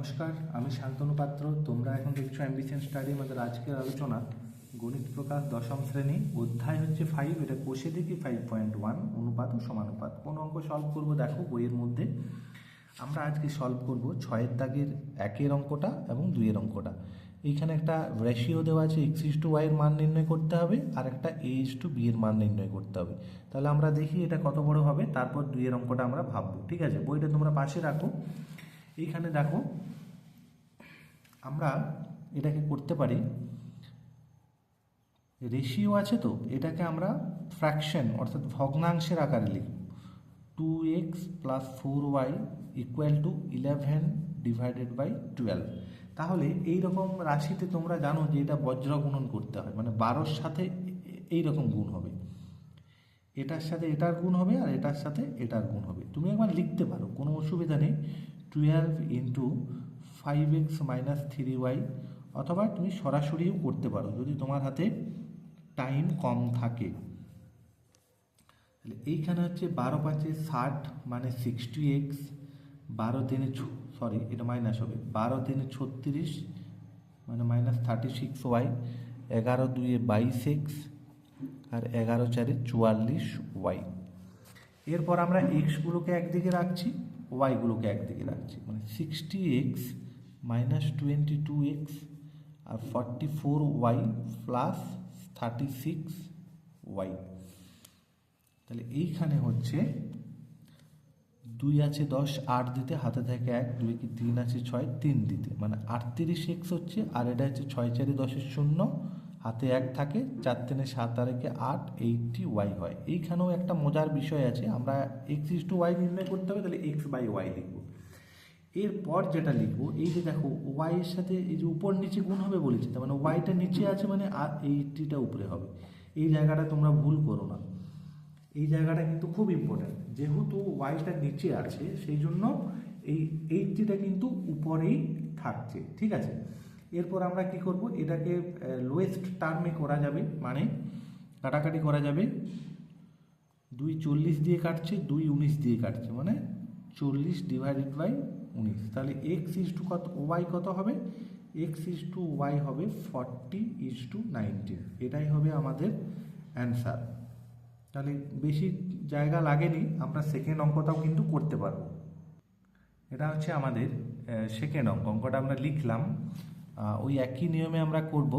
নমস্কার, আমি শান্তনু পাত্র। তোমরা এখন দেখছ অ্যাম্বিশন স্টাডি আমাদের আজকের আলোচনা। গণিত প্রকাশ, দশম শ্রেণি। অধ্যায় হচ্ছে ফাইভ এটা কোষে দেখি ফাইভ পয়েন্ট ওয়ান অনুপাত ও সমানুপাত। কোন অঙ্ক সলভ করব দেখো, বইয়ের মধ্যে। আমরা আজকে সলভ করব ছয়ের দাগের একের অঙ্কটা এবং দুইয়ের অঙ্কটা। এইখানে একটা রেশিও দেওয়া আছে এক্স ইস টু ওয়াইয়ের মান নির্ণয় করতে হবে, আর একটা এ ইস টু বি এর মান নির্ণয় করতে হবে। তাহলে আমরা দেখি এটা কত বড় হবে, তারপর দুইয়ের অঙ্কটা আমরা ভাববো। ঠিক আছে? বইটা তোমরা পাশে রাখো। এইখানে দেখো, আমরা এটাকে করতে পারি রেশিও আছে তো, এটাকে আমরা ফ্র্যাকশন অর্থাৎ ভগ্নাংশের আকারে লিখব। Two x plus four y equal to eleven divided by twelve তাহলে এই রকম রাশিতে তোমরা জানো যে এটা বজ্র গুণন করতে হয় মানে বারোর সাথে এই রকম গুণ হবে। এটার সাথে এটার গুণ হবে আর এটার সাথে এটার গুণ হবে। তুমি একবার লিখতে পারো, কোনো অসুবিধা নেই। Twelve into five x minus three y অথবা তুমি সরাসরিও করতে পারো যদি তোমার হাতে টাইম কম থাকে। তাহলে এইখানে হচ্ছে বারো পাঁচে ষাট মানে সিক্সটি এক্স বারো তিনে সরি এটা মাইনাস হবে। বারো তিনে ছত্রিশ মানে মাইনাস থার্টি সিক্স ওয়াই এগারো দুইয়ে বাইশ এক্স আর এগারো চারে চুয়াল্লিশ ওয়াই এরপর আমরা এক্সগুলোকে একদিকে রাখছি। ওয়াইগুলোকে একদিকে রাখছি। মানে sixty x minus twenty two x আর forty four y plus thirty six y তাহলে এইখানে হচ্ছে দুই আছে দশ, আট দিতে, হাতে থাকে এক, দুই কি তিন আছে ছয়, তিন দিতে। মানে আটত্রিশ এক্স হচ্ছে আর এটা হচ্ছে ছয় চারি দশের শূন্য হাতে এক থাকে, চার তিনে সাত আর একে আট এইটটি ওয়াই হয়। এইখানেও একটা মজার বিষয় আছে, আমরা এক্স ইস টু ওয়াই নির্ণয় করতে হবে, তাহলে এক্স বাই ওয়াই লিখব। এরপর যেটা লিখব, এই যে দেখো ওয়াই এর সাথে এই যে উপর নিচে গুণ হবে বলেছি, তার মানে ওয়াইটা নিচে আছে মানে আর এইটটিটা উপরে হবে। এই জায়গাটা তোমরা ভুল করো না। এই জায়গাটা কিন্তু খুব ইম্পর্ট্যান্ট যেহেতু ওয়াইটা নিচে আছে, সেই জন্য এই এইটটিটা কিন্তু উপরেই থাকছে, ঠিক আছে? এরপর আমরা কি করব? এটাকে লোয়েস্ট টার্মে করা যাবে। মানে কাটাকাটি করা যাবে। দুই চল্লিশ দিয়ে কাটছে, দুই উনিশ দিয়ে কাটছে। মানে চল্লিশ ডিভাইডেড বাই উনিশ। তাহলে এক্স ইস টু কত ওয়াই কত হবে? এক্স ইস টু ওয়াই হবে ফর্টি ইস টু নাইনটিন এটাই হবে আমাদের অ্যান্সার তাহলে বেশি জায়গা লাগেনি, আমরা সেকেন্ড অঙ্কটাও কিন্তু করতে পারব। এটা হচ্ছে আমাদের সেকেন্ড অঙ্ক। অঙ্কটা আমরা লিখলাম। ওই একই নিয়মে আমরা করব।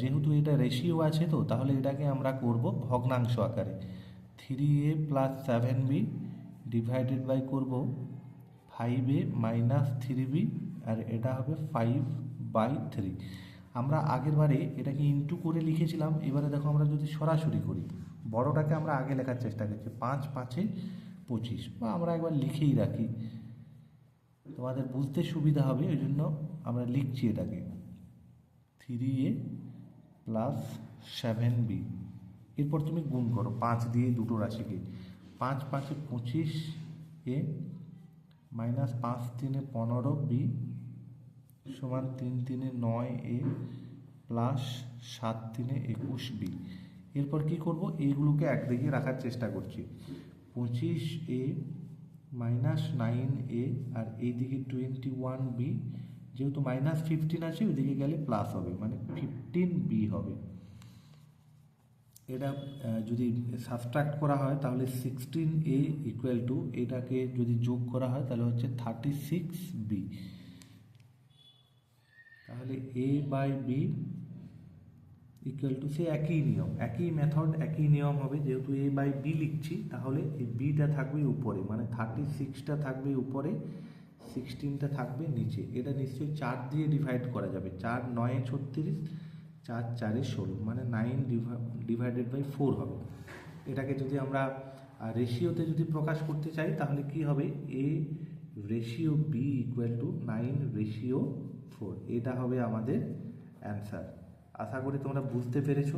যেহেতু এটা রেশিও আছে তো, তাহলে এটাকে আমরা করব ভগ্নাংশ আকারে। Three a plus seven b divided by করব five a minus three b আর এটা হবে ফাইভ বাই থ্রি আমরা আগের বারে এটাকে ইন্টু করে লিখেছিলাম, এবারে দেখো আমরা যদি সরাসরি করি, বড়টাকে আমরা আগে লেখার চেষ্টা করছি, পাঁচ পাঁচে পঁচিশ, বা আমরা একবার লিখেই রাখি। তোমাদের বুঝতে সুবিধা হবে, ওই জন্য আমরা লিখছি এটাকে। Three A plus seven B এরপর তুমি গুণ করো, পাঁচ দিয়ে দুটো রাশিকে। পাঁচ, পাঁচে পঁচিশ, এ মাইনাস পাঁচ তিনে পনেরো বি সমান তিন তিনে নয়, এ প্লাস সাত তিনে একুশ বি এরপর কি করব? এইগুলোকে একদিকে রাখার চেষ্টা করছি। পঁচিশ, এ মাইনাস নাইন এ আর এইদিকে টোয়েন্টি ওয়ান বি, যেহেতু মাইনাস ফিফটিন আছে, ওইদিকে গেলে প্লাস হবে মানে ফিফটিন বি হবে। এটা যদি সাবস্ট্রাক্ট করা হয়, তাহলে সিক্সটিন এ ইকুয়াল টু এটাকে যদি যোগ করা হয়, তাহলে হচ্ছে থার্টি সিক্স বি। তাহলে A by B equal to সে একই নিয়ম, একই মেথড একই নিয়ম হবে। যেহেতু এ বাই বি লিখছি, তাহলে এই বিটা থাকবে উপরে মানে থার্টি সিক্সটা থাকবে উপরে সিক্সটিনটা থাকবে নিচে। এটা নিশ্চয়ই চার দিয়ে ডিভাইড করা যাবে। চার নয়ে ছত্রিশ, চার চারে ষোলো মানে নাইন ডিভাইডেড বাই ফোর হবে। এটাকে যদি আমরা রেশিওতে যদি প্রকাশ করতে চাই, তাহলে কি হবে? A ratio B equal to nine ratio four এটা হবে আমাদের অ্যান্সার আশা করি তোমরা বুঝতে পেরেছ।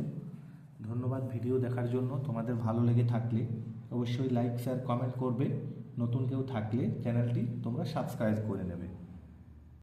ধন্যবাদ ভিডিও দেখার জন্য। তোমাদের ভালো লেগে থাকলে অবশ্যই লাইক শেয়ার কমেন্ট করবে। নতুন কেউ থাকলে চ্যানেলটি তোমরা সাবস্ক্রাইব করে নেবে।